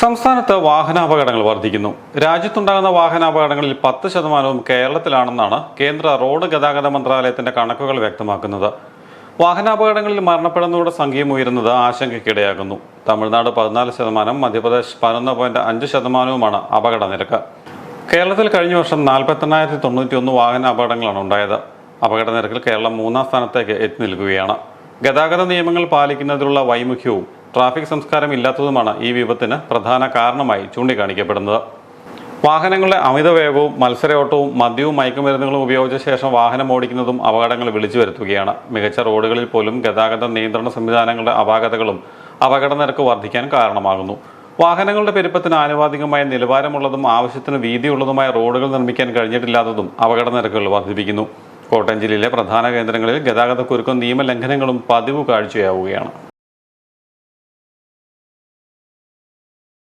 സംസ്ഥാനത്ത് വാഹനാപകടങ്ങൾ വർദ്ധിക്കുന്നു. രാജ്യത്തുണ്ടാകുന്ന വാഹനാപകടങ്ങളിൽ പത്ത് ശതമാനവും കേരളത്തിലാണെന്നാണ് കേന്ദ്ര റോഡ് ഗതാഗത മന്ത്രാലയത്തിന്റെ കണക്കുകൾ വ്യക്തമാക്കുന്നത്. വാഹനാപകടങ്ങളിൽ മരണപ്പെടുന്നവരുടെ സംഖ്യയും ഉയരുന്നത് ആശങ്കയ്ക്കിടയാകുന്നു തമിഴ്നാട് പതിനാല് ശതമാനം മധ്യപ്രദേശ് പതിനൊന്ന് പോയിന്റ് അഞ്ച് ശതമാനവുമാണ് അപകട നിരക്ക് കേരളത്തിൽ കഴിഞ്ഞ വർഷം നാൽപ്പത്തെണ്ണായിരത്തി തൊണ്ണൂറ്റി ഒന്ന് വാഹന അപകടങ്ങളാണ് ഉണ്ടായത്. അപകട നിരക്കിൽ കേരളം മൂന്നാം സ്ഥാനത്തേക്ക് എത്തി നിൽക്കുകയാണ്. ഗതാഗത നിയമങ്ങൾ പാലിക്കുന്നതിലുള്ള വൈമുഖ്യവും ട്രാഫിക് സംസ്കാരം ഇല്ലാത്തതുമാണ് ഈ വിപത്തിന് പ്രധാന കാരണമായി ചൂണ്ടിക്കാണിക്കപ്പെടുന്നത്. വാഹനങ്ങളുടെ അമിത അമിതവേഗവും മത്സരയോട്ടവും മദ്യവും മയക്കുമരുന്നുകളും ഉപയോഗിച്ച ശേഷം വാഹനം ഓടിക്കുന്നതും അപകടങ്ങൾ വിളിച്ചു വരുത്തുകയാണ്. മികച്ച റോഡുകളിൽ പോലും ഗതാഗത നിയന്ത്രണ സംവിധാനങ്ങളുടെ അപാകതകളും അപകട നിരക്ക് വർദ്ധിക്കാൻ കാരണമാകുന്നു. വാഹനങ്ങളുടെ പെരുപ്പത്തിന് ആനുപാതികമായ നിലവാരമുള്ളതും ആവശ്യത്തിന് വീതിയുള്ളതുമായ റോഡുകൾ നിർമ്മിക്കാൻ കഴിഞ്ഞിട്ടില്ലാത്തതും അപകട നിരക്കുകൾ വർദ്ധിപ്പിക്കുന്നു. കോട്ടയം ജില്ലയിലെ പ്രധാന കേന്ദ്രങ്ങളിൽ ഗതാഗത കുരുക്കും നിയമലംഘനങ്ങളും പതിവ് കാഴ്ചയാവുകയാണ്.